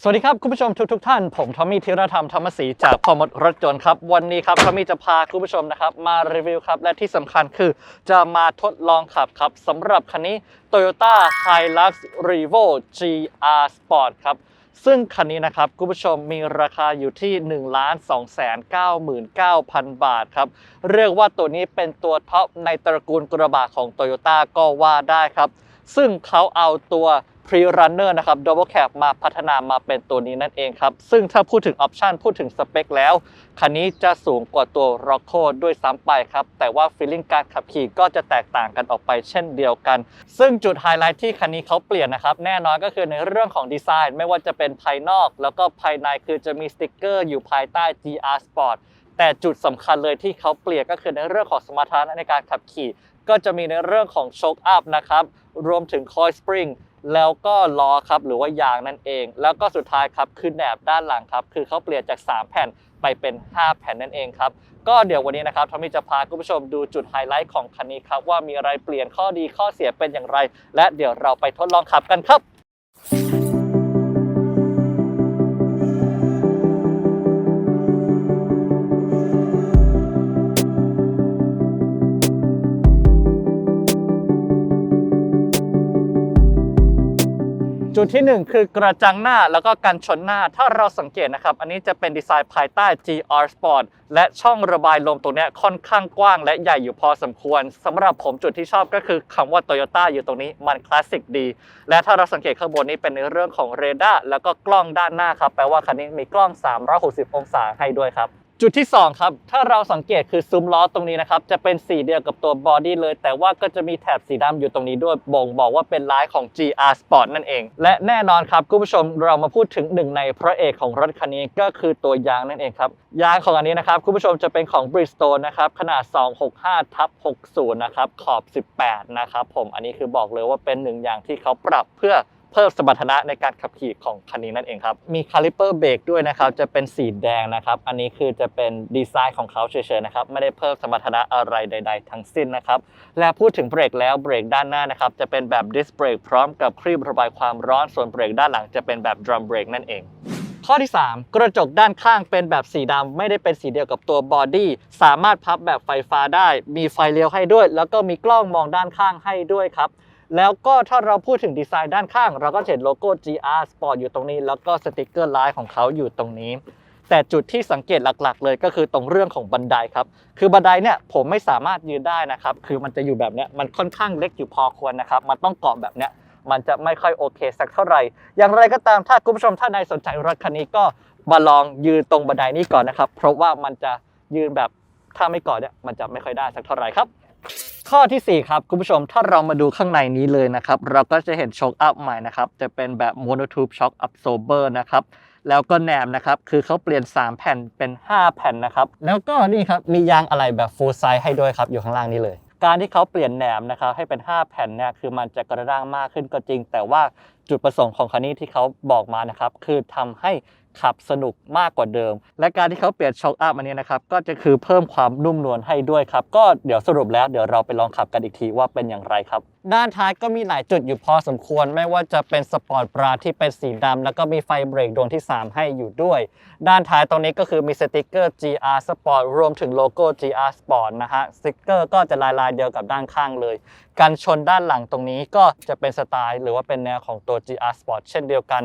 สวัสดีครับ คุณผู้ชมทุกทท่าน ผมทอมมี่ธีรธรรมธรรมศรีจากพอมดรถยนต์ครับ วันนี้ครับทอมมี่จะพาคุณผู้ชมนะครับมารีวิวครับ และที่สำคัญคือจะมาทดลองขับครับสำหรับคันนี้ Toyota Hilux Revo GR Sport ครับซึ่งคันนี้นะครับคุณผู้ชมมีราคาอยู่ที่ 1 2 9 9 0 0 0 บาทครับ เรียกว่าตัวนี้เป็นตัวท็อปในตระกูลกระบะของ Toyota ก็ว่าได้ครับ ซึ่งเขาเอาตัว Pre-Runner นะครับ Double Cab มาพัฒนามาเป็นตัวนี้นั่นเองครับ ซึ่งถ้าพูดถึงออปชันพูดถึงสเปคแล้ว คันนี้จะสูงกว่าตัว r o c c o ด้วยซ้ำไปครับ แต่ว่าฟีลลิ่งการขับขี่ก็จะแตกต่างกันออกไปเช่นเดียวกัน ซึ่งจุดไฮไลท์ที่คันนี้เขาเปลี่ยนนะครับ แน่นอนก็คือในเรื่องของดีไซน์ ไม่ว่าจะเป็นภายนอก แล้วก็ภายในคือจะมีสติกเกอร์อยู่ภายใต้ GR Sport แต่จุดสำคัญเลยที่เขาเปลี่ยนก็คือในเรื่องของสมรรถนะในการขับขี่ ก็จะมีในเรื่องของโชคอัพนะครับ รวมถึงคอยสปริง แล้วก็ล้อครับหรือว่ายางนั่นเอง แล้วก็สุดท้ายครับคือแหนบด้านหลังครับคือเขาเปลี่ยนจาก 3 แผ่นไปเป็น 5 แผ่นนั่นเองครับก็เดี๋ยววันนี้นะครับทอมมี่จะพาคุณผู้ชมดูจุดไฮไลท์ของคันนี้ครับว่ามีอะไรเปลี่ยนข้อดีข้อเสียเป็นอย่างไร และเดี๋ยวเราไปทดลองขับกันครับ จุดที่ 1 คือกระจังหน้าแล้วก็กันชนหน้าถ้าเราสังเกตนะครับ อันนี้จะเป็นดีไซน์ภายใต้ GR Sport และช่องระบายลมตรงนี้ค่อนข้างกว้างและใหญ่อยู่พอสมควรสำหรับผมจุดที่ชอบก็คือคำว่า Toyota อยู่ตรงนี้มันคลาสสิกดี และถ้าเราสังเกตข้างบนนี้เป็นในเรื่องของเรดาร์แล้วก็กล้องด้านหน้าครับแปลว่าคันนี้มีกล้อง 360 องศาให้ด้วยครับ จุดที่ 2 ครับ ถ้าเราสังเกตคือซุ้มล้อตรงนี้นะครับ จะเป็นสีเดียวกับตัวบอดี้เลย แต่ว่าก็จะมีแถบสีดำอยู่ตรงนี้ด้วยบ่งบอกว่าเป็นลายของ GR Sport นั่นเอง และแน่นอนครับคุณผู้ชมเรามาพูดถึงหนึ่งในพระเอกของรถคันนี้ก็คือตัวยางนั่นเองครับ ยางของอันนี้นะครับคุณผู้ชมจะเป็นของ Bridgestone นะครับ ขนาด 265ทับ60 นะครับ ขอบ 18 นะครับผม อันนี้คือบอกเลยว่าเป็นหนึ่งอย่างที่เขาปรับเพื่อ เพิ่มสมรรถนะในการขับขี่ของคันนี้นั่นเองครับ มีคาลิเปอร์เบรกด้วยนะครับ จะเป็นสีแดงนะครับ อันนี้คือจะเป็นดีไซน์ของเขาเฉยๆนะครับ ไม่ได้เพิ่มสมรรถนะอะไรใด ๆ ทั้งสิ้นนะครับ และพูดถึงเบรกแล้วเบรกด้านหน้านะครับ จะเป็นแบบดิสเบรกพร้อมกับครีบระบายความร้อน ส่วนเบรกด้านหลังจะเป็นแบบดรัมเบรกนั่นเองข้อที่ 3 กระจกด้านข้างเป็นแบบสีดำไม่ได้เป็นสีเดียวกับตัวบอดี้สามารถพับแบบไฟฟ้าได้ มีไฟเลี้ยวให้ด้วย แล้วก็มีกล้องมองด้านข้างให้ด้วยครับ แล้วก็ถ้าเราพูดถึงดีไซน์ด้านข้าง เราก็เห็นโลโก้ GR Sport อยู่ตรงนี้ แล้วก็สติกเกอร์ลายของเขาอยู่ตรงนี้ แต่จุดที่สังเกตหลักๆ เลยก็คือตรงเรื่องของบันไดครับ คือบันไดเนี่ยผมไม่สามารถยืนได้นะครับ คือมันจะอยู่แบบเนี้ยมันค่อนข้างเล็กอยู่พอควรนะครับ มันต้องเกาะแบบเนี้ยมันจะไม่ค่อยโอเคสักเท่าไหร่ อย่างไรก็ตามถ้าคุณผู้ชมท่านใดสนใจรถคันนี้ก็มาลองยืนตรงบันไดนี้ก่อนนะครับ เพราะว่ามันจะยืนแบบถ้าไม่เกาะเนี่ยมันจะไม่ค่อยได้สักเท่าไหร่ครับ ข้อทีสี่ 4 ครับ คุณผู้ชมถ้าเรามาดูข้างในนี้เลยนะครับ เราก็จะเห็นช็อคอัพใหม่นะครับ จะเป็นแบบ monotube shock absorber นะครับ แล้วก็แหนมนะครับ คือเขาเปลี่ยน 3 แผ่นเป็น 5 แผ่นนะครับ แล้วก็นี่ครับ มียางอะไรแบบ full size ให้ด้วยครับ อยู่ข้างล่างนี้เลย การที่เขาเปลี่ยนแหนมนะครับ ให้เป็น 5 แผ่นเนี่ยคือมันจะกระด้างมากขึ้นก็จริง แต่ว่าจุดประสงค์ของคันนี้ที่เขาบอกมานะครับคือทำให้ ขับสนุกมากกว่าเดิม และการที่เขาเปลี่ยนช็อคอัพอันนี้นะครับ ก็จะคือเพิ่มความนุ่มนวลให้ด้วยครับ ก็เดี๋ยวสรุปแล้วเดี๋ยวเราไปลองขับกันอีกทีว่าเป็นอย่างไรครับ ด้านท้ายก็มีหลายจุดอยู่พอสมควร ไม่ว่าจะเป็นสปอร์ตบราที่เป็นสีดำแล้วก็มีไฟเบรกดวงที่ 3 ให้อยู่ด้วย ด้านท้ายตรงนี้ก็คือมีสติกเกอร์ GR Sport รวมถึงโลโก้ GR Sport นะฮะสติกเกอร์ก็จะลายลายเดียวกับด้านข้างเลยการชนด้านหลังตรงนี้ก็จะเป็นสไตล์ หรือว่าเป็นแนวของตัว GR Sport เช่นเดียวกัน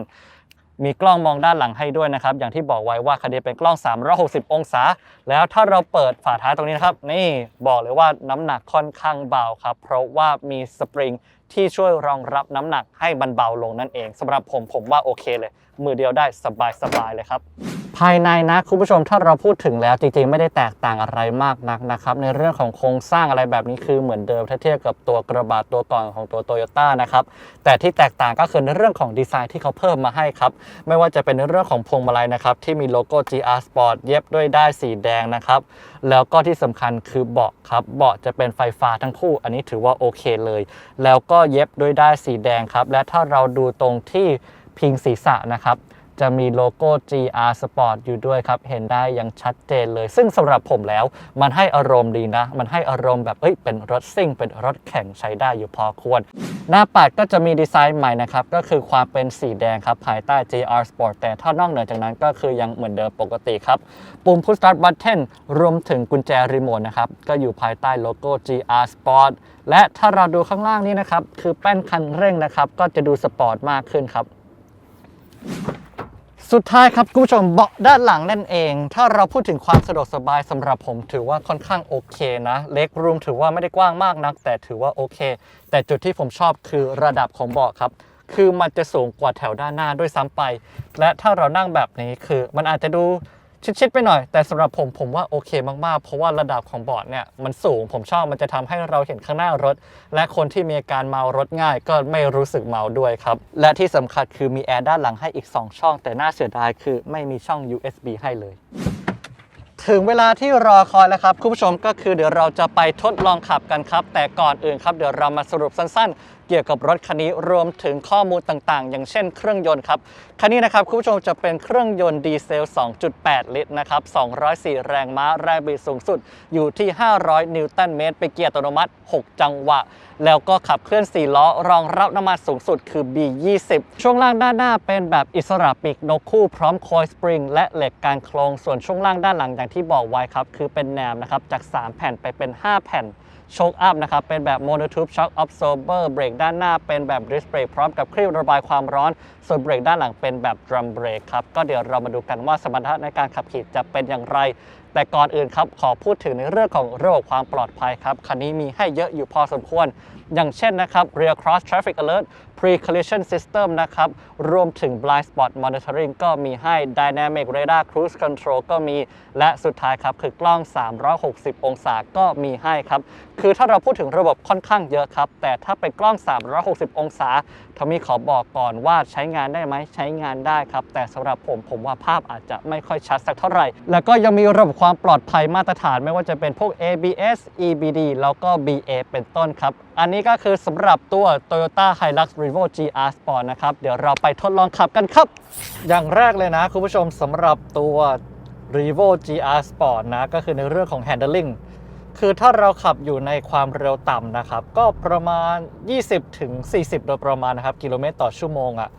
มีกล้องมองด้านหลังให้ด้วยนะครับ อย่างที่บอกไว้ว่าคันนี้เป็นกล้อง 360 องศา แล้วถ้าเราเปิดฝาท้ายตรงนี้นะครับ นี่บอกเลยว่าน้ำหนักค่อนข้างเบาครับ เพราะว่ามีสปริงที่ช่วยรองรับน้ำหนักให้มันเบาลงนั่นเองสำหรับผมผมว่าโอเคเลย มือเดียวได้สบายๆเลยครับภายในนะคุณผู้ชมถ้าเราพูดถึงแล้วจริงๆ ไม่ได้แตกต่างอะไรมากนักนะครับ ในเรื่องของโครงสร้างอะไรแบบนี้คือเหมือนเดิมถ้าเทียบกับตัวกระบะตัวก่อนของตัวโตโยต้านะครับแต่ที่แตกต่างก็คือในเรื่องของดีไซน์ที่เขาเพิ่มมาให้ครับ ไม่ว่าจะเป็นในเรื่องของพวงมาลัยนะครับ ที่มีโลโก้ GR Sport เย็บด้วยด้ายสีแดงนะครับ แล้วก็ที่สำคัญคือเบาะครับเบาะจะเป็นไฟฟ้าทั้งคู่ อันนี้ถือว่าโอเคเลย แล้วก็เย็บด้วยด้ายสีแดงครับและถ้าเราดูตรงที่ พิงศีรษะนะครับ จะมีโลโก้ GR Sport อยู่ด้วยครับ เห็นได้อย่างชัดเจนเลย ซึ่งสำหรับผมแล้ว มันให้อารมณ์ดีนะ มันให้อารมณ์แบบเอ้ยเป็นรถซิ่ง เป็นรถแข่งใช้ได้อยู่พอควร หน้าปัดก็จะมีดีไซน์ใหม่นะครับ ก็คือความเป็นสีแดงครับภายใต้ GR Sport แต่ถ้านอกเหนือจากนั้นก็คือยังเหมือนเดิมปกติครับ ปุ่ม Push Start Button รวมถึงกุญแจรีโมทนะครับก็อยู่ภายใต้โลโก้ GR Sport และถ้าเราดูข้างล่างนี้นะครับคือแป้นคันเร่งนะครับก็จะดูสปอร์ตมากขึ้นครับ สุดท้ายครับคุณผู้ชมเบาะด้านหลังนั่นเอง ถ้าเราพูดถึงความสะดวกสบายสำหรับผมถือว่าค่อนข้างโอเคนะเล็กรูมถือว่าไม่ได้กว้างมากนัก แต่ถือว่าโอเค แต่จุดที่ผมชอบคือระดับของเบาะครับ คือมันจะสูงกว่าแถวด้านหน้าด้วยซ้ำไป และถ้าเรานั่งแบบนี้คือมันอาจจะดู ชิดๆไปหน่อย แต่สำหรับผมผมว่าโอเคมากๆ เพราะว่าระดับของเบาะเนี่ยมันสูงผมชอบมันจะทำให้เราเห็นข้างหน้ารถ และคนที่มีอาการเมารถง่าย ก็ไม่รู้สึกเมาด้วยครับ และที่สำคัญคือมีแอร์ด้านหลังให้อีก 2 ช่อง แต่น่าเสียดายคือไม่มีช่อง USB ให้เลยถึงเวลาที่รอคอยแล้วครับ คุณผู้ชมก็คือเดี๋ยวเราจะไปทดลองขับกันครับ แต่ก่อนอื่นครับ เดี๋ยวเรามาสรุปสั้นๆ เกี่ยวกับรถคันนี้รวมถึงข้อมูลต่างๆ อย่างเช่นเครื่องยนต์ครับ คันนี้นะครับคุณผู้ชมจะเป็นเครื่องยนต์ดีเซล 2.8 ลิตรนะครับ 204 แรงม้าแรงบิดสูงสุดอยู่ที่ 500 นิวตันเมตรไปเกียร์อัตโนมัติ 6 จังหวะ แล้วก็ขับเคลื่อน 4 ล้อ รองรับน้ำมันสูงสุดคือ B20 ช่วงล่างด้านหน้าเป็นแบบอิสระปีกนกคู่พร้อมคอยสปริงและเหล็กการโครงส่วนช่วงล่างด้านหลังอย่างที่บอกไว้ครับคือเป็นแหนมนะครับจาก 3 แผ่นไปเป็น 5 แผ่น โชคอัพนะครับ เป็นแบบ Monotube Shock Absorber เบรกด้านหน้าเป็นแบบ Disc Brake พร้อมกับเครื่องระบายความร้อน ส่วนเบรกด้านหลังเป็นแบบ Drum Brake ครับ ก็เดี๋ยวเรามาดูกันว่าสมรรถนะในการขับขี่จะเป็นอย่างไร แต่ก่อนอื่นครับขอพูดถึงในเรื่องของระบบความปลอดภัยครับ คันนี้มีให้เยอะอยู่พอสมควร อย่างเช่นนะครับ Rear Cross Traffic Alert Pre Collision System นะครับ รวมถึง Blind Spot Monitoring ก็มีให้ Dynamic Radar Cruise Control ก็มี และสุดท้ายครับ คือกล้อง 360 องศาก็มีให้ครับ คือถ้าเราพูดถึงระบบค่อนข้างเยอะครับ แต่ถ้าเป็นกล้อง 360 องศาทอมมี่ขอบอกก่อนว่าใช้งานได้ไหมใช้งานได้ครับ แต่สำหรับผมผมว่าภาพอาจจะไม่ค่อยชัดสักเท่าไหร่ แล้วก็ยังมีระบบความปลอดภัยมาตรฐานไม่ว่าจะเป็นพวก ABS EBD แล้วก็ BA เป็นต้นครับ อันนี้ก็คือสำหรับตัว Toyota Hilux Revo GR Sport นะครับ เดี๋ยวเราไปทดลองขับกันครับ อย่างแรกเลยนะ คุณผู้ชมสำหรับตัว Revo GR Sport นะ ก็คือในเรื่องของ handling คือถ้าเราขับอยู่ในความเร็วต่ำนะครับ ก็ประมาณ 20ถึง40โดยประมาณนะครับ กิโลเมตรต่อชั่วโมงอะ่ะ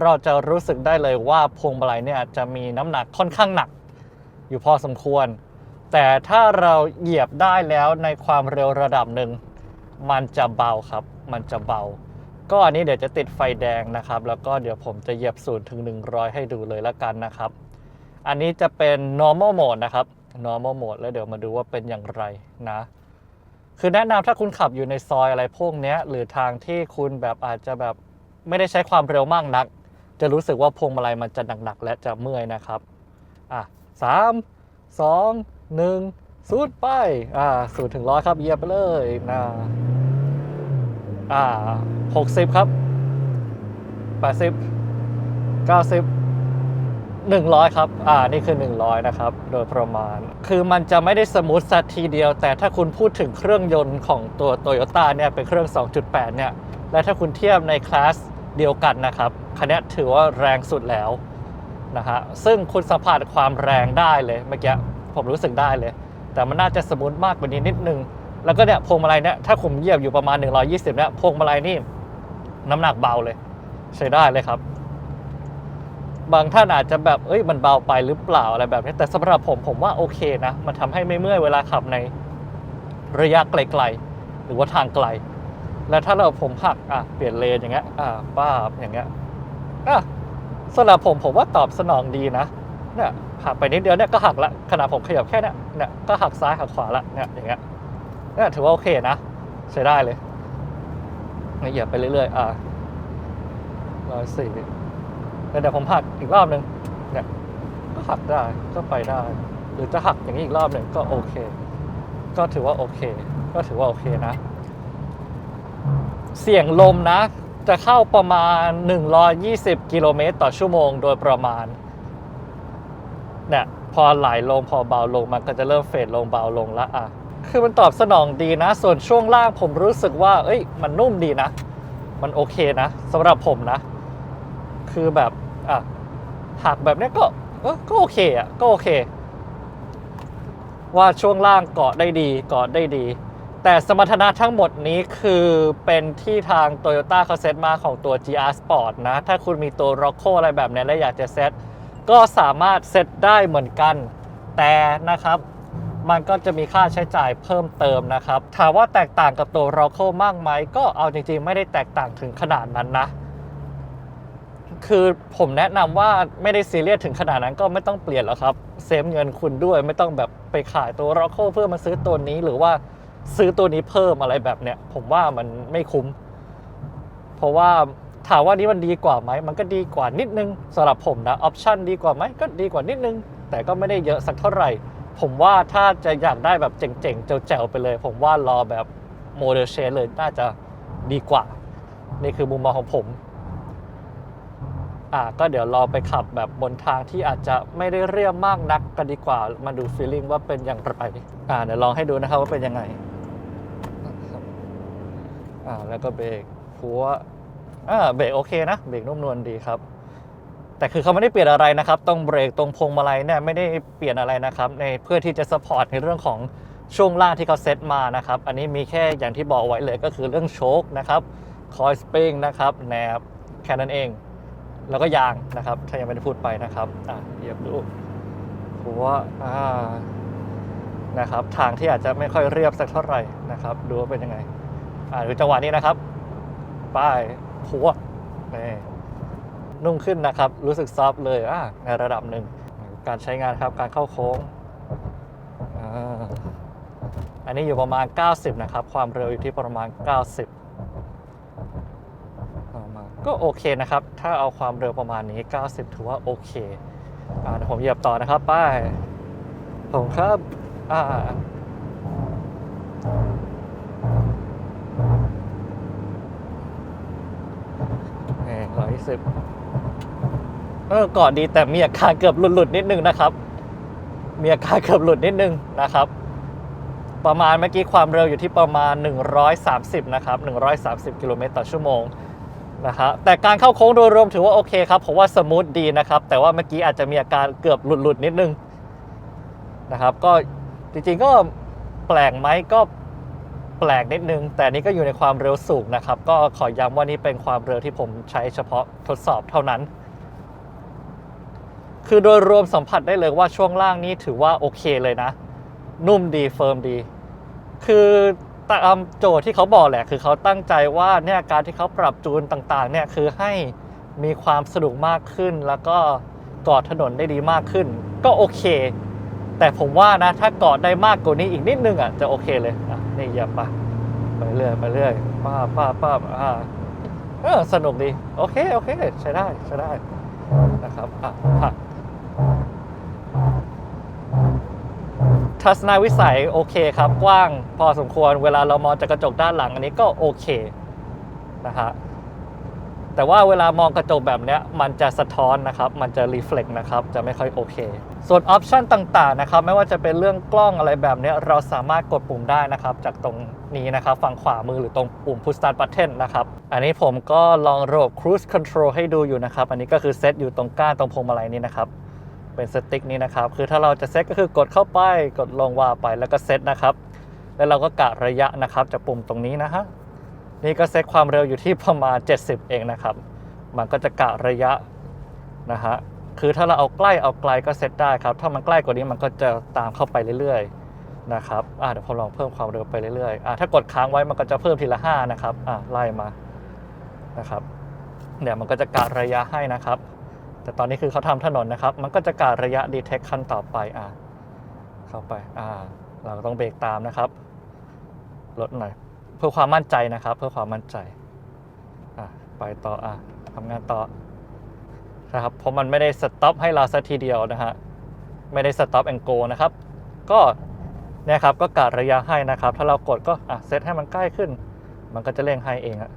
เราจะรู้สึกได้เลยว่าพวงมาลัยเนี่ยจะมีน้ำหนักค่อนข้างหนัก อยู่พอสมควร แต่ถ้าเราเหยียบได้แล้วในความเร็วระดับหนึ่ง มันจะเบาครับ มันจะเบา ก็อันนี้เดี๋ยวจะติดไฟแดงนะครับ แล้วก็เดี๋ยวผมจะเหยียบ0ถึง 100 ให้ดูเลยละกันนะครับ อันนี้จะเป็น normal mode นะครับ normal mode แล้วเดี๋ยวมาดูว่าเป็นอย่างไรนะ คือแนะนำถ้าคุณขับอยู่ในซอยอะไรพวกนี้หรือทางที่คุณแบบอาจจะแบบไม่ได้ใช้ความเร็วมากนัก จะรู้สึกว่าพวงมาลัยมันจะหนักๆและจะเมื่อยนะครับอะสามสองหนึ่งสูดไป อ่าสูดถึงร้อยครับเหยียบไปเลยนะ อ่าหกสิบครับแปดสิบเก้าสิบ100ครับ อ่า นี่คือ100นะครับ โดยประมาณ คือมันจะไม่ได้สมูทสัทีเดียว แต่ถ้าคุณพูดถึงเครื่องยนต์ของตัว Toyota เนี่ย เป็นเครื่อง 2.8 เนี่ย และถ้าคุณเทียบในคลาสเดียวกันนะครับ คันนี้ถือว่าแรงสุดแล้วนะฮะ ซึ่งคุณสัมผัสความแรงได้เลย เมื่อกี้ ผมรู้สึกได้เลย แต่มันน่าจะสมูทมากกว่านี้นิดนึง แล้วก็เนี่ยพวงมาลัยเนี่ยถ้าผมเหยียบอยู่ประมาณ 120เนี่ยพวงมาลัยนี่น้ำหนักเบาเลย ใช้ได้เลยครับ บางท่านอาจจะแบบเอ้ยมันเบาไปหรือเปล่าอะไรแบบนี้แต่สำหรับผมผมว่าโอเคนะ มันทำให้ไม่เมื่อยเวลาขับในระยะไกลๆ หรือว่าทางไกล แล้วถ้าเราผมหักอะเปลี่ยนเลนอย่างเงี้ยอ่าป้าบอย่างเงี้ยอะสำหรับผมผมว่าตอบสนองดีนะเนี่ยหักไปนิดเดียวเนี่ยก็หักละขนาดผมขยับแค่เนี้ยเนี่ยก็หักซ้ายหักขวาละเนี่ยอย่างเงี้ย เนี่ยถือว่าโอเคนะ ใช้ได้เลยเนี่ยเหยียบไปเรื่อยๆ อ่าร้อยสี่แล้วเดี๋ยวผมหักอีกรอบหนึ่งเนี่ย ก็หักได้ ก็ไปได้ หรือจะหักอย่างนี้อีกรอบหนึ่งก็โอเค ก็ถือว่าโอเค ก็ถือว่าโอเคนะ เสียงลมนะ จะเข้าประมาณ 120 กิโลเมตรต่อชั่วโมงโดยประมาณ เนี่ย พอไหลลงพอเบาลงมันก็จะเริ่มเฟดลงเบาลงละอะ คือมันตอบสนองดีนะ ส่วนช่วงล่างผมรู้สึกว่า เอ้ย มันนุ่มดีนะ มันโอเคนะสำหรับผมนะ คือแบบอะหักแบบนี้ก็ก็โอเคอะก็โอเค ว่าช่วงล่างเกาะได้ดีเกาะได้ดี แต่สมรรถนะทั้งหมดนี้คือเป็นที่ทาง Toyota เขาเซตมาของตัว GR Sport นะ ถ้าคุณมีตัว r o c k o อะไรแบบนี้และอยากจะเซตก็สามารถเซตได้เหมือนกัน แต่นะครับ มันก็จะมีค่าใช้จ่ายเพิ่มเติมนะครับ ถามว่าแตกต่างกับตัว r o c k o มากไหมก็เอาจริงๆ ไม่ได้แตกต่างถึงขนาดนั้นนะ คือผมแนะนำว่าไม่ได้ซีเรียสถึงขนาดนั้นก็ไม่ต้องเปลี่ยนหรอกครับ เซฟเงินคุณด้วยไม่ต้องแบบไปขายตัว r o c k o เพื่อมาซื้อตัวนี้หรือว่าซื้อตัวนี้เพิ่มอะไรแบบเนี้ยผมว่ามันไม่คุ้ม เพราะว่าถามว่านี้มันดีกว่าไหม มันก็ดีกว่านิดนึงสำหรับผมนะ ออปชันดีกว่าไหมก็ดีกว่านิดนึง แต่ก็ไม่ได้เยอะสักเท่าไหร่ ผมว่าถ้าจะอยากได้แบบเจ๋งๆแจ๋วๆไปเลย ผมว่ารอแบบโมเดลเชนเลยน่าจะดีกว่า นี่คือมุมมองของผมอ่าก็เดี๋ยวรอไปขับแบบบนทางที่อาจจะไม่ได้เรียบมากนักกันดีกว่า มาดูฟีลลิ่งว่าเป็นอย่างไรอ่าเดี๋ยวลองให้ดูนะครับว่าเป็นยังไงอ่าแล้วก็เบรกหัวอ่าเบรกโอเคนะ เบรกนุ่มนวลดีครับ แต่คือเขาไม่ได้เปลี่ยนอะไรนะครับตรงเบรกตรงพวงมาลัยเนี่ยไม่ได้เปลี่ยนอะไรนะครับในเพื่อที่จะสปอร์ตในเรื่องของช่วงล่างที่เขาเซตมานะครับอันนี้มีแค่อย่างที่บอกไว้เลยก็คือเรื่องโชคนะครับคอยสปริงนะครับแนบแค่นั้นเอง แล้วก็ยางนะครับถ้ายังไม่ได้พูดไปนะครับอะเหยียบดูหัวอ่านะครับทางที่อาจจะไม่ค่อยเรียบสักเท่าไหร่นะครับ ดูว่าเป็นยังไงอ่าดูจังหวะนี้นะครับ ป้ายหัวนี่ นุ่มขึ้นนะครับ รู้สึกซอฟเลยอ่าในระดับหนึ่ง การใช้งานครับการเข้าโค้ง อันนี้อยู่ประมาณ 90 นะครับ ความเร็วอยู่ที่ประมาณ 90ก็โอเคนะครับ ถ้าเอาความเร็วประมาณนี้ 90 ถือว่าโอเคอ่าผมเหยียบต่อนะครับป้ายผมครับอ่านี่ร้อยสิบ เออกอนดีแต่มีอาการเกือบหลุดๆนิดนึงนะครับ มีอาการเกือบหลุดนิดนึงนะครับ ประมาณเมื่อกี้ความเร็วอยู่ที่ประมาณ 130 นะครับ 130 กิโลเมตรต่อชั่วโมงนะครับแต่การเข้าโค้งโดยรวมถือว่าโอเคครับผมว่าสมูทดีนะครับ แต่ว่าเมื่อกี้อาจจะมีอาการเกือบหลุดๆนิดนึงนะครับ ก็จริงๆก็แปลกไหมก็แปลกนิดนึง แต่นี่ก็อยู่ในความเร็วสูงนะครับ ก็ขอย้ำว่านี่เป็นความเร็วที่ผมใช้เฉพาะทดสอบเท่านั้น คือโดยรวมสัมผัสได้เลยว่าช่วงล่างนี้ถือว่าโอเคเลยนะ นุ่มดีเฟิร์มดี คือตามโจทย์ที่เขาบอกแหละ คือเขาตั้งใจว่าเนี่ยการที่เขาปรับจูนต่างๆเนี่ยคือให้มีความสนุกมากขึ้น แล้วก็กอดถนนได้ดีมากขึ้น ก็โอเค แต่ผมว่านะถ้ากอดได้มากกว่านี้อีกนิดนึงอะจะโอเคเลยอะนี่อย่าไปไปเรื่อยไปเรื่อยป้าป้าป้าอ่าเออสนุกดี โอเค โอเค ใช้ได้ใช้ได้นะครับอะอะ ทัศนวิสัยโอเคครับ กว้างพอสมควรเวลาเรามองจากกระจกด้านหลังอันนี้ก็โอเคนะฮะแต่ว่าเวลามองกระจกแบบนี้มันจะสะท้อนนะครับ มันจะรีเฟล็กนะครับ จะไม่ค่อยโอเค ส่วนออปชันต่างๆนะครับ ไม่ว่าจะเป็นเรื่องกล้องอะไรแบบนี้เราสามารถกดปุ่มได้นะครับ จากตรงนี้นะครับ ฝั่งขวามือหรือตรงปุ่ม push start button นะครับ อันนี้ผมก็ลองระบบ cruise control ให้ดูอยู่นะครับ อันนี้ก็คือเซตอยู่ตรงก้านตรงพวงมาลัยนี้นะครับ เป็นสติ๊กนี้นะครับ คือถ้าเราจะเซตก็คือกดเข้าไปกดลงว่าไปแล้วก็เซตนะครับ แล้วเราก็กะระยะนะครับจากปุ่มตรงนี้นะฮะนี่ก็เซตความเร็วอยู่ที่ประมาณ 70 เองนะครับ มันก็จะกะระยะนะฮะคือถ้าเราเอาใกล้เอาไกลก็เซตได้ครับ ถ้ามันใกล้กว่านี้มันก็จะตามเข้าไปเรื่อยๆนะครับอ่าเดี๋ยวผมลองเพิ่มความเร็วไปเรื่อยๆอ่าถ้ากดค้างไว้มันก็จะเพิ่มทีละ 5 นะครับอ่าไล่มานะครับเนี่ยมันก็จะกะระยะให้นะครับ แต่ตอนนี้คือเขาทำถนนนะครับ มันก็จะกะระยะ detect ขั้นต่อไปอ่าเข้าไปอ่าเราก็ต้องเบรกตามนะครับลดหน่อยเพื่อความมั่นใจนะครับ เพื่อความมั่นใจอะไปต่ออะทำงานต่อนะครับเพราะมันไม่ได้สต็อปให้เราสักทีเดียวนะฮะไม่ได้สต็อปแองโกนะครับ ก็เนี่ยครับก็กะระยะให้นะครับ ถ้าเรากดก็อะเซตให้มันใกล้ขึ้น มันก็จะเร่งให้เองอะ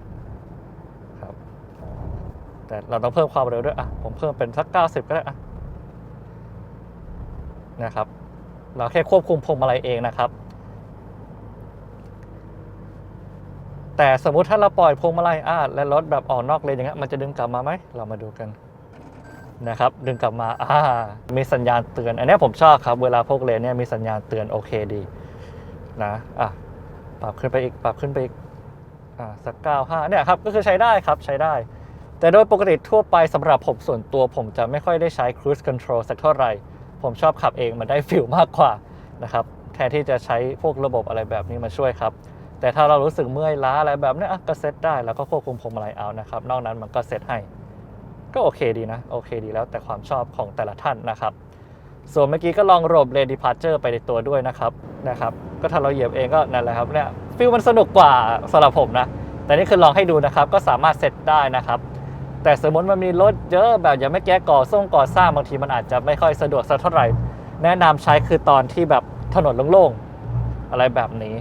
แต่เราต้องเพิ่มความเร็วด้วยอะผมเพิ่มเป็นสัก 90 ก็ได้อะนะครับ เราแค่ควบคุมพวงมาลัยเองนะครับ แต่สมมุติถ้าเราปล่อยพวงมาลัยอะและรถแบบออกนอกเลนอย่างเงี้ยมันจะดึงกลับมาไหมเรามาดูกันนะครับ ดึงกลับมาอ่ามีสัญญาณเตือน อันนี้ผมชอบครับ เวลาพวกเลนเนี่ยมีสัญญาณเตือนโอเคดีนะอะปรับขึ้นไปอีกปรับขึ้นไปอีกอ่าสักเก้าห้าเนี่ยครับก็คือใช้ได้ครับใช้ได้ แต่โดยปกติทั่วไปสำหรับผมส่วนตัวผมจะไม่ค่อยได้ใช้ cruise control สักเท่าไหร่ ผมชอบขับเองมันได้ฟิลมากกว่านะครับแทนที่จะใช้พวกระบบอะไรแบบนี้มาช่วยครับ แต่ถ้าเรารู้สึกเมื่อยล้าอะไรแบบนี้ก็เซตได้แล้วก็ควบคุมพวงมาลัยเอานะครับ นอกนั้นมันก็เซตให้ ก็โอเคดีนะ โอเคดีแล้วแต่ความชอบของแต่ละท่านนะครับ ส่วนเมื่อกี้ก็ลองระบบ Lane Departure ไปในตัวด้วยนะครับนะครับก็ถ้าเราเหยียบเองก็นั่นแหละครับเนี่ยฟิลมันสนุกกว่าสำหรับผมนะแต่นี่คือลองให้ดูนะครับก็สามารถเซตได้นะครับ แต่สมมติมันมีรถเยอะแบบอย่างไม่แก้ก่อส่งก่อสร้างบางทีมันอาจจะไม่ค่อยสะดวกสักเท่าไหร่ แนะนำใช้คือตอนที่แบบถนนโล่งๆอะไรแบบนี้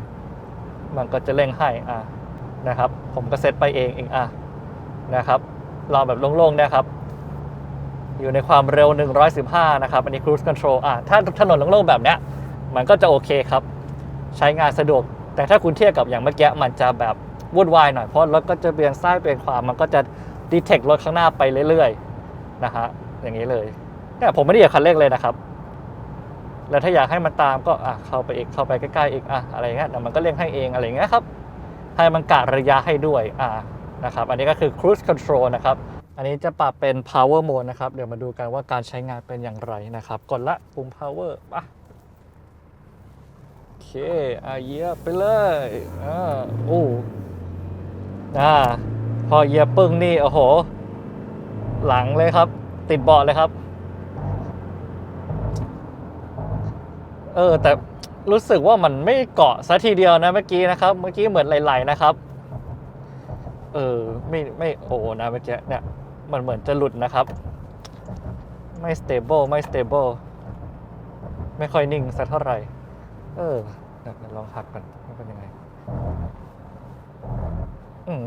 มันก็จะเร่งให้อะนะครับ ผมก็เซตไปเองเองอะนะครับลองแบบโล่งๆนะครับ อยู่ในความเร็ว 115 นะครับ อันนี้ cruise control อะถ้าถนนโล่งๆแบบเนี้ยมันก็จะโอเคครับ ใช้งานสะดวก แต่ถ้าคุณเทียบกับอย่างเมื่อกี้มันจะแบบวุ่นวายหน่อยเพราะรถก็จะเบี่ยงซ้ายเบี่ยงขวามันก็จะ ดีเทครถข้างหน้าไปเรื่อยๆนะฮะอย่างนี้เลยเนี่ยผมไม่ได้เหยียบคันเร่งเลยนะครับ แล้วถ้าอยากให้มันตามก็อะเข้าไปอีกเข้าไปใกล้ๆอีกอะอะไรเงี้ยมันก็เร่งให้เองอะไรเงี้ยครับให้มันกะระยะให้ด้วยอ่านะครับอันนี้ก็คือ cruise control นะครับอันนี้จะปรับเป็น power mode นะครับเดี๋ยวมาดูกันว่าการใช้งานเป็นอย่างไรนะครับกดละปุ่ม power ปะโอเคอะเยียไปเลยอ่าโอ้อ่า พอเหยียบปึ้งนี่โอ้โห หลังเลยครับ ติดเบาะเลยครับ เออ แต่รู้สึกว่ามันไม่เกาะซะทีเดียวนะเมื่อกี้นะครับ เมื่อกี้เหมือนไหลๆนะครับ เออไม่ไม่โอ้นะเมื่อกี้เนี่ยมันเหมือนจะหลุดนะครับ ไม่ stable ไม่ stable ไม่ค่อยนิ่งสักเท่าไหร่ เออลองหักกันว่าเป็นยังไง อืม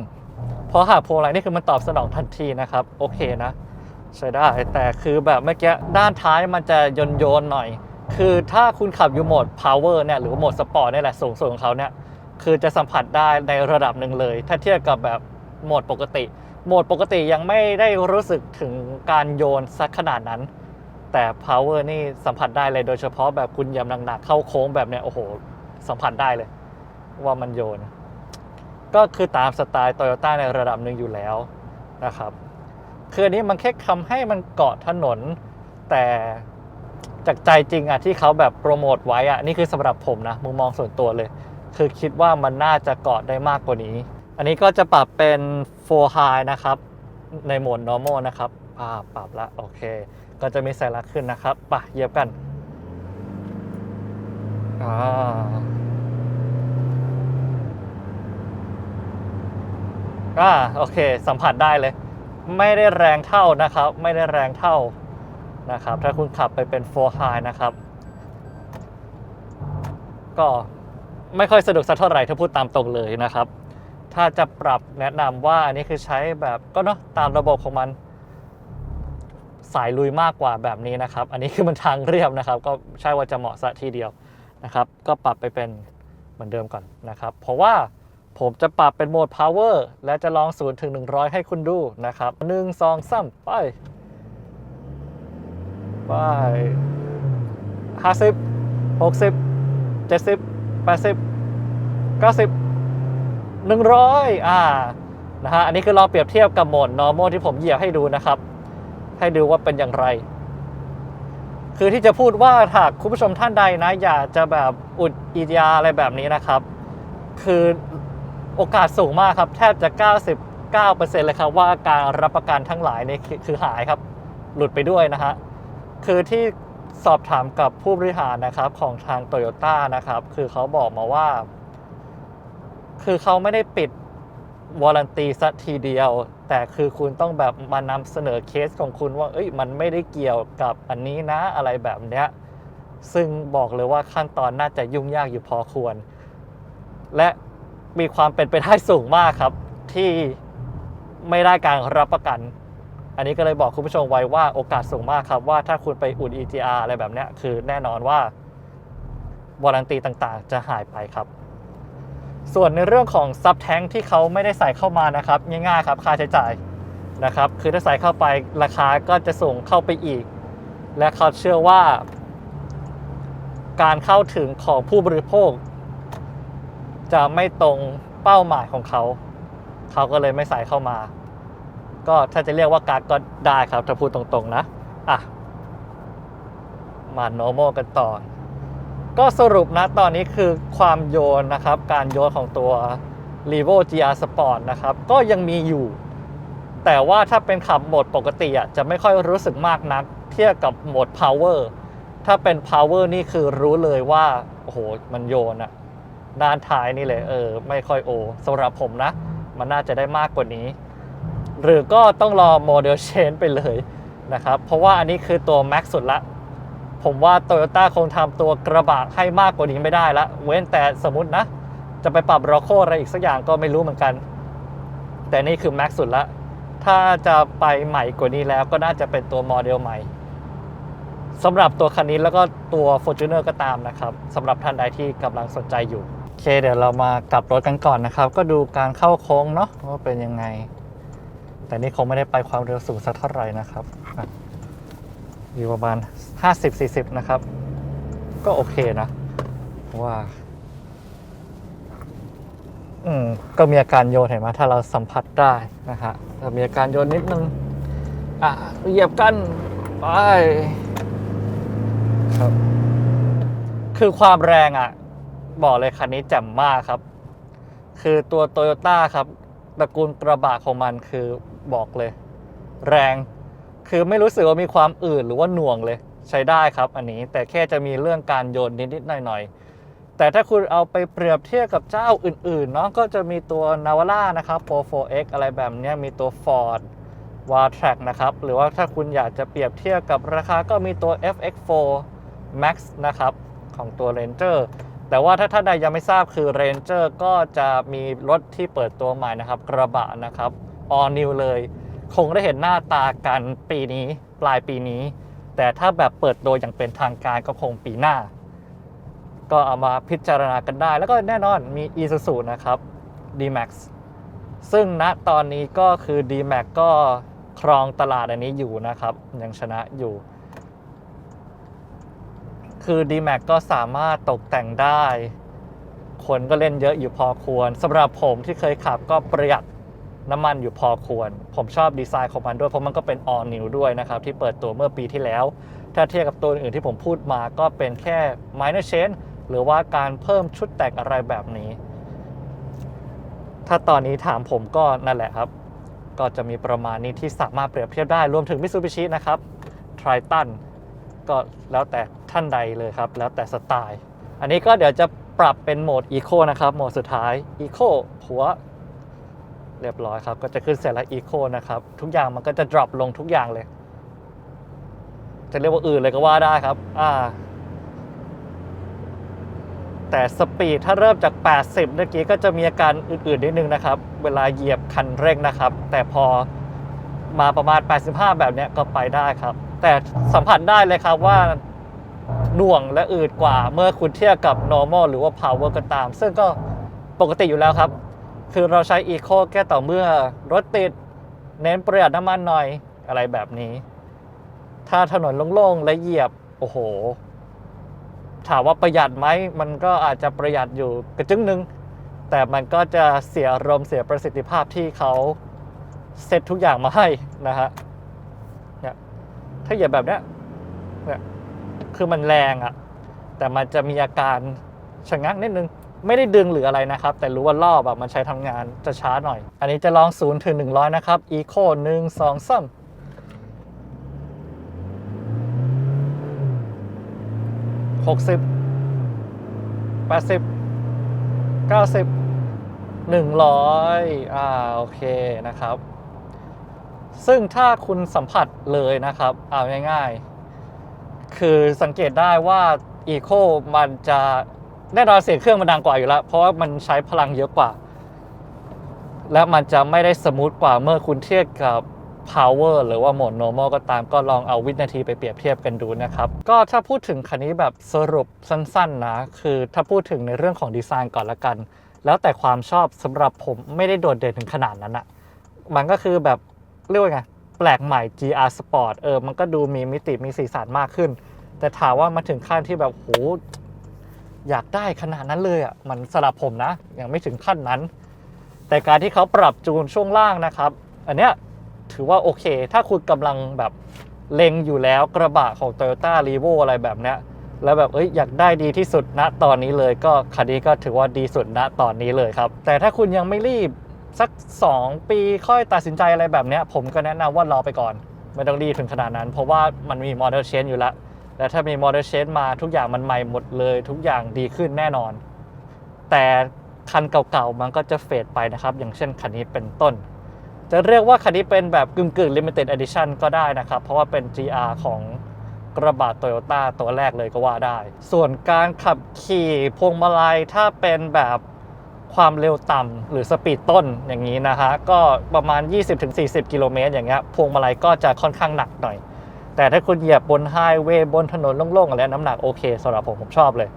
พอหักโพลไลน์นี่คือมันตอบสนองทันทีนะครับ โอเคนะ ใช้ได้ แต่คือแบบเมื่อกี้ด้านท้ายมันจะโยนโยนๆหน่อย คือถ้าคุณขับอยู่โหมด power เนี่ยหรือว่าโหมดสปอร์ตนี่แหละสูงสุดของเขาเนี่ยคือจะสัมผัสได้ในระดับหนึ่งเลย ถ้าเทียบกับแบบโหมดปกติ โหมดปกติยังไม่ได้รู้สึกถึงการโยนสักขนาดนั้น แต่ power นี่สัมผัสได้เลยโดยเฉพาะแบบคุณยำหนักๆเข้าโค้งแบบเนี้ยโอ้โหสัมผัสได้เลย ว่ามันโยน ก็คือตามสไตล์โตโยต้าในระดับหนึ่งอยู่แล้วนะครับคืออันนี้มันแค่ทำให้มันเกาะถนน แต่จากใจจริงอะที่เขาแบบโปรโมทไว้อะนี่คือสำหรับผมนะมุมมองส่วนตัวเลย คือคิดว่ามันน่าจะเกาะได้มากกว่านี้ อันนี้ก็จะปรับเป็น4 high นะครับ ในโหมด normal นะครับอ่าปรับละโอเค ก็จะมีแสงลักขึ้นนะครับไปะเยียบกันอ่า อ่าโอเค สัมผัสได้เลย ไม่ได้แรงเท่านะครับ ไม่ได้แรงเท่านะครับ ถ้าคุณขับไปเป็น4 high นะครับ ก็ไม่ค่อยสะดวกสักเท่าไหร่ถ้าพูดตามตรงเลยนะครับ ถ้าจะปรับแนะนำว่าอันนี้คือใช้แบบก็เนาะตามระบบของมันสายลุยมากกว่าแบบนี้นะครับ อันนี้คือมันทางเรียบนะครับ ก็ใช่ว่าจะเหมาะซะทีเดียวนะครับ ก็ปรับไปเป็นเหมือนเดิมก่อนนะครับ เพราะว่า ผมจะปรับเป็นโหมด power และจะลอง 0 ถึง 100 ให้คุณดูนะครับ 1 2 3 ไป ไป 50 60 70 80 90 100 อ่า นะฮะ อันนี้คือลองเปรียบเทียบกับโหมด normal ที่ผมเหยียบให้ดูนะครับ ให้ดูว่าเป็นอย่างไร คือที่จะพูดว่าถ้าคุณผู้ชมท่านใดนะ อย่าจะแบบอุดอียาอะไรแบบนี้นะครับ คือ โอกาสสูงมากครับ แทบจะ 99%เลยครับว่าการรับประกันทั้งหลายเนี่ยคือหายครับ หลุดไปด้วยนะฮะคือที่สอบถามกับผู้บริหารนะครับของทางโตโยต้านะครับ คือเขาบอกมาว่า คือเขาไม่ได้ปิดวารันตีสักทีเดียว แต่คือคุณต้องแบบมานำเสนอเคสของคุณว่า เอ้ยมันไม่ได้เกี่ยวกับอันนี้นะอะไรแบบเนี้ยซึ่งบอกเลยว่าขั้นตอนน่าจะยุ่งยากอยู่พอควร และ มีความเป็นไปได้สูงมากครับ ที่ไม่ได้การรับประกัน อันนี้ก็เลยบอกคุณผู้ชมไว้ว่าโอกาสสูงมากครับ ว่าถ้าคุณไปอุด EGR อะไรแบบเนี้ยคือแน่นอนว่าวารันตีต่างๆ จะหายไปครับ ส่วนในเรื่องของซับแท้งที่เขาไม่ได้ใส่เข้ามานะครับ ง่ายๆครับ ค่าใช้จ่ายนะครับ คือถ้าใส่เข้าไปราคาก็จะสูงเข้าไปอีก และเขาเชื่อว่า การเข้าถึงของผู้บริโภค จะไม่ตรงเป้าหมายของเขา เขาก็เลยไม่ใส่เข้ามา ก็ถ้าจะเรียกว่าการ์ดก็ได้ครับ ถ้าพูดตรงๆนะ อะ มา normal กันต่อ ก็สรุปนะตอนนี้คือความโยนนะครับ การโยนของตัว r e v o GR Sport นะครับ ก็ยังมีอยู่ แต่ว่าถ้าเป็นขับโหมดปกติอะจะไม่ค่อยรู้สึกมากนัก เทียบกับโหมด Power ถ้าเป็น Power นี่คือรู้เลยว่า โอ้โห มันโยนอะ ด้านท้ายนี่เลยเออไม่ค่อยโอสำหรับผมนะ มันน่าจะได้มากกว่านี้ หรือก็ต้องรอโมเดลเชนไปเลยนะครับ เพราะว่าอันนี้คือตัว Max สุดละ ผมว่า Toyota คงทำตัวกระบะให้มากกว่านี้ไม่ได้ละ เว้นแต่สมมตินะ จะไปปรับรอโคอะไรอีกสักอย่างก็ไม่รู้เหมือนกัน แต่นี่คือ Max สุดละ ถ้าจะไปใหม่กว่านี้แล้วก็น่าจะเป็นตัวโมเดลใหม่สำหรับตัวคันนี้แล้วก็ตัว Fortuner ก็ตามนะครับสำหรับท่านใดที่กำลังสนใจอยู่ คเดี๋ยวเรามากลับรถกันก่อนนะครับ ก็ดูการเข้าโค้งเนาะว่าเป็นยังไง แต่นี่คงไม่ได้ไปความเร็วสูงสักเท่าไหร่นะครับอยู่ประมาณ 50-40 นะครับ ก็โอเคนะว่าอืมก็มีอาการโยนเห็นไหมถ้าเราสัมผัสได้นะฮะแต่มีอาการโยนนิดนึงอะเหยียบกันไปครับ คือความแรงอะ บอกเลยคันนี้แจ่มมากครับ คือตัวโตโยต้าครับตระกูลกระบะของมันคือบอกเลย แรง คือไม่รู้สึกว่ามีความอื่นหรือว่าหน่วงเลย ใช้ได้ครับอันนี้แต่แค่จะมีเรื่องการโยนนิดๆหน่อยๆ แต่ถ้าคุณเอาไปเปรียบเทียบกับเจ้าอื่นๆเนาะก็จะมีตัว Navara นะครับ 4x อะไรแบบนี้มีตัว Ford w a r t r a c นะครับ หรือว่าถ้าคุณอยากจะเปรียบเทียบกับราคาก็มีตัว FX4 Max นะครับ ของตัว Ranger แต่ว่าถ้าท่านใดยังไม่ทราบคือ Ranger ก็จะมีรถที่เปิดตัวใหม่นะครับ กระบะนะครับ all new เลย คงได้เห็นหน้าตากันปีนี้ปลายปีนี้ แต่ถ้าแบบเปิดตัวอย่างเป็นทางการก็คงปีหน้า ก็เอามาพิจารณากันได้ แล้วก็แน่นอนมี Isuzu นะครับ D-Max ซึ่งณตอนนี้ก็คือ D-Max ก็ครองตลาดอันนี้อยู่นะครับ ยังชนะอยู่ คือ D-Max ก็สามารถตกแต่งได้ คนก็เล่นเยอะอยู่พอควรสำหรับผมที่เคยขับก็ประหยัดน้ำมันอยู่พอควร ผมชอบดีไซน์ของมันด้วย เพราะมันก็เป็น all new ด้วยนะครับ ที่เปิดตัวเมื่อปีที่แล้ว ถ้าเทียบกับตัวอื่นที่ผมพูดมาก็เป็นแค่ minor change หรือว่าการเพิ่มชุดแต่งอะไรแบบนี้ ถ้าตอนนี้ถามผมก็นั่นแหละครับ ก็จะมีประมาณนี้ที่สามารถเปรียบเทียบได้รวมถึง Mitsubishi นะครับ Triton ก็แล้วแต่ท่านใดเลยครับ แล้วแต่สไตล์ อันนี้ก็เดี๋ยวจะปรับเป็นโหมด Eco นะครับ โหมดสุดท้าย Eco หัวเรียบร้อยครับ ก็จะขึ้นเสร็จแล้ว Eco นะครับ ทุกอย่างมันก็จะ drop ลงทุกอย่างเลย จะเรียกว่าอื่นเลยก็ว่าได้ครับ อ่า แต่สปีดถ้าเริ่มจาก 80 เมื่อกี้ก็จะมีอาการอื่นๆนิดนึงนะครับ เวลาเหยียบคันเร่งนะครับ แต่พอมาประมาณ 85 แบบเนี้ยก็ไปได้ครับ แต่สัมผัสได้เลยครับว่าหน่วงและอืดกว่าเมื่อคุณเทียบกับ normal หรือว่า power ก็ตาม ซึ่งก็ปกติอยู่แล้วครับ คือเราใช้ eco แค่ต่อเมื่อรถติด เน้นประหยัดน้ำมันหน่อยอะไรแบบนี้ ถ้าถนนโล่งๆและเหยียบ โอ้โห ถามว่าประหยัดไหม มันก็อาจจะประหยัดอยู่กระจึงนึง แต่มันก็จะเสียอารมณ์เสียประสิทธิภาพที่เขาเซตทุกอย่างมาให้นะฮะ ถ้าเหยียบแบบเนี้ยเนี่ยคือมันแรงอะแต่มันจะมีอาการชะงักนิดนึง ไม่ได้ดึงหรืออะไรนะครับ แต่รู้ว่ารอบอะมันใช้ทำงานจะช้าหน่อย อันนี้จะลอง0ถึง100นะครับ Eco 1 2 3หกสิบแปดสิบเก้าสิบหนึ่งร้อยอ่า โอเคนะครับ ซึ่งถ้าคุณสัมผัสเลยนะครับ เอาง่ายๆ คือสังเกตได้ว่า Eco มันจะแน่นอนเสียงเครื่องมันดังกว่าอยู่แล้ว เพราะว่ามันใช้พลังเยอะกว่า และมันจะไม่ได้สมูทกว่าเมื่อคุณเทียบกับ power หรือว่าโหมด normal ก็ตามก็ลองเอาวินาทีไปเปรียบเทียบกันดูนะครับ ก็ถ้าพูดถึงคันนี้แบบสรุปสั้นๆนะ คือถ้าพูดถึงในเรื่องของดีไซน์ก่อนละกัน แล้วแต่ความชอบสำหรับผมไม่ได้โดดเด่นถึงขนาดนั้นอะมันก็คือแบบ เรียกว่าไงแปลกใหม่ GR Sport เออ มันก็ดูมีมิติมีสีสันมากขึ้น แต่ถามว่ามาถึงขั้นที่แบบโหอยากได้ขนาดนั้นเลยอะมันสำหรับผมนะ ยังไม่ถึงขั้นนั้น แต่การที่เขาปรับจูนช่วงล่างนะครับ อันเนี้ยถือว่าโอเค ถ้าคุณกำลังแบบเล็งอยู่แล้วกระบะของ Toyota r e v o อะไรแบบเนี้ยแล้วแบบเอ้ยอยากได้ดีที่สุดณตอนนี้เลย ก็คันนี้ก็ถือว่าดีสุดณตอนนี้เลยครับ แต่ถ้าคุณยังไม่รีบ สัก 2 ปีค่อยตัดสินใจอะไรแบบนี้ผมก็แนะนำว่ารอไปก่อน ไม่ต้องรีบถึงขนาดนั้น เพราะว่ามันมี Model Change อยู่แล้ว และถ้ามี Model Change มาทุกอย่างมันใหม่หมดเลย ทุกอย่างดีขึ้นแน่นอน แต่คันเก่าๆมันก็จะเฟดไปนะครับ อย่างเช่นคันนี้เป็นต้น จะเรียกว่าคันนี้เป็นแบบกึ่งกึ่ง limited edition ก็ได้นะครับ เพราะว่าเป็น GR ของกระบะโตโยต้าตัวแรกเลยก็ว่าได้ ส่วนการขับขี่พวงมาลัยถ้าเป็นแบบ ความเร็วต่ำหรือสปีดต้นอย่างนี้นะฮะก็ประมาณ 20-40 กิโลเมตรอย่างเงี้ยพวงมาลัยก็จะค่อนข้างหนักหน่อย แต่ถ้าคุณเหยียบบนไฮเวย์บนถนนโล่งๆอะไรน้ำหนักโอเคสำหรับผมผมชอบเลย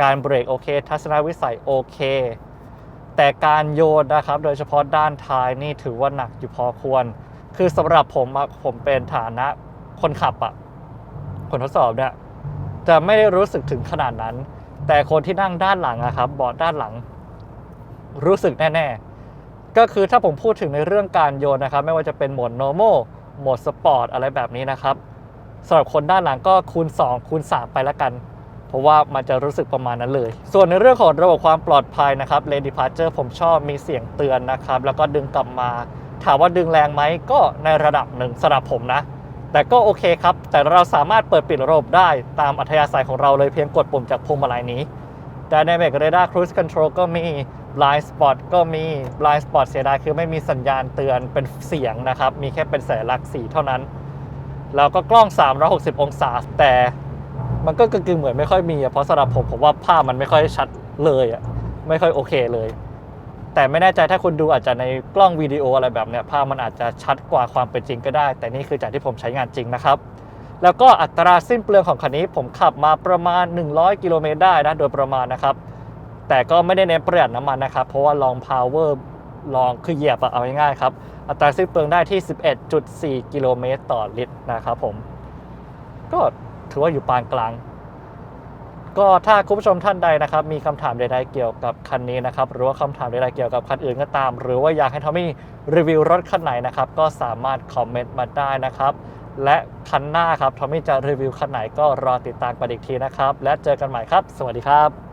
การเบรกโอเค ทัศนวิสัยโอเค แต่การโยนนะครับโดยเฉพาะด้านท้ายนี่ถือว่าหนักอยู่พอควร คือสำหรับผมผมเป็นฐานะคนขับอะคนทดสอบเนี่ยจะไม่ได้รู้สึกถึงขนาดนั้น แต่คนที่นั่งด้านหลังอะครับเบาะด้านหลัง รู้สึกแน่ๆ ก็คือถ้าผมพูดถึงในเรื่องการโยนนะครับ ไม่ว่าจะเป็นโหมด normal โหมด sport อะไรแบบนี้นะครับสำหรับคนด้านหลังก็คูณ 2 คูณ 3 ไปละกัน เพราะว่ามันจะรู้สึกประมาณนั้นเลย ส่วนในเรื่องของระบบความปลอดภัยนะครับ Lane Departure ผมชอบมีเสียงเตือนนะครับ แล้วก็ดึงกลับมา ถามว่าดึงแรงไหมก็ในระดับหนึ่งสำหรับผมนะ แต่ก็โอเคครับ แต่เราสามารถเปิดปิดระบบได้ตามอัธยาศัยของเราเลยเพียงกดปุ่มจากพวงมาลัยนี้ Dynamic Radar Cruise Control ก็มี Blind Spot ก็มี Blind Spot เสียดายคือไม่มีสัญญาณเตือนเป็นเสียงนะครับ มีแค่เป็นสัญลักษณ์สีเท่านั้น แล้วก็กล้อง 360 องศา แต่มันก็กึ่งเหมือนไม่ค่อยมีเพราะสำหรับผมผมว่าภาพมันไม่ค่อยชัดเลยอะไม่ค่อยโอเคเลย แต่ไม่แน่ใจถ้าคุณดูอาจจะในกล้องวิดีโออะไรแบบเนี้ยภาพมันอาจจะชัดกว่าความเป็นจริงก็ได้ แต่นี่คือจากที่ผมใช้งานจริงนะครับ แล้วก็อัตราสิ้นเปลืองของคันนี้ผมขับมาประมาณ 100 กิโลเมตรได้นะโดยประมาณนะครับ แต่ก็ไม่ได้เน้นประหยัดน้ำมันนะครับ เพราะว่าลอง power ลองคือเหยียบอะเอาง่ายๆครับ อัตราสิ้นเปลืองได้ที่ 11.4 กิโลเมตรต่อลิตรนะครับผม ก็ถือว่าอยู่ปานกลาง ก็ถ้าคุณผู้ชมท่านใดนะครับ มีคำถามใดๆเกี่ยวกับคันนี้นะครับ หรือว่าคำถามใดๆเกี่ยวกับคันอื่นก็ตาม หรือว่าอยากให้ทอมมี่รีวิวรถคันไหนนะครับ ก็สามารถคอมเมนต์มาได้นะครับและคันหน้าครับทอมมี่จะรีวิวคันไหนก็รอติดตามกันอีกทีนะครับ และเจอกันใหม่ครับ สวัสดีครับ